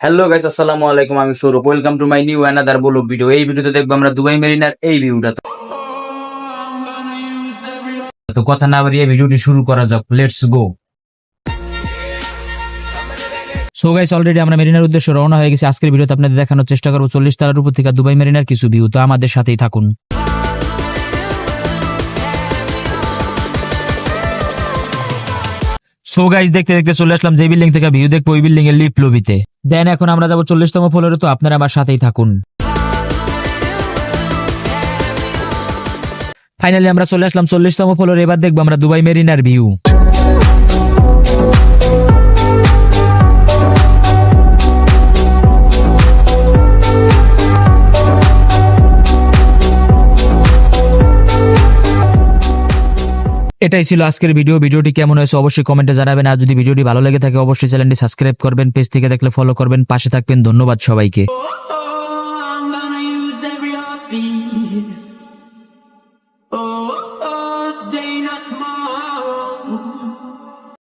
Hello guys আসসালামু আলাইকুম, আমি Sourav. Welcome to my new another বলো ভিডিও এই ভিডিওতে দেখব আমরা দুবাই মেরিনার এই ভিউটা তো কথা না বাড়িয়ে ভিডিওটি শুরু করা যাক। Let's go so guys already আমরা মেরিনার উদ্দেশ্যে রওনা হয়ে গেছি। আজকের ভিডিওতে আপনাদের দেখানোর চেষ্টা করব চল্লিশ তারার উপর থেকে দুবাই মেরিনার কিছু ভিউ তো আমাদের সাথেই থাকুন। সো গাইজ দেখতে দেখতে চলে আসলাম যে বিল্ডিং থেকে ভিউ দেখব ওই বিল্ডিং এর লিপ লবিতে দেন এখন আমরা যাব চল্লিশতম ফ্লোরে তো, আপনারা আমার সাথেই থাকুন। ফাইনালি আমরা চলে আসলাম চল্লিশতম ফ্লোর, এবার দেখব আমরা দুবাই মেরিনার ভিউ এটাই ছিল আজকের ভিডিও ভিডিওটি কেমন হয়েছে অবশ্যই কমেন্টে জানাবেন। আর যদি ভিডিওটি ভালো লেগে থাকে অবশ্যই চ্যানেলটি সাবস্ক্রাইব করবেন পেজ থেকে দেখলে ফলো করবেন। পাশে থাকবেন। ধন্যবাদ সবাইকে। Oh, oh,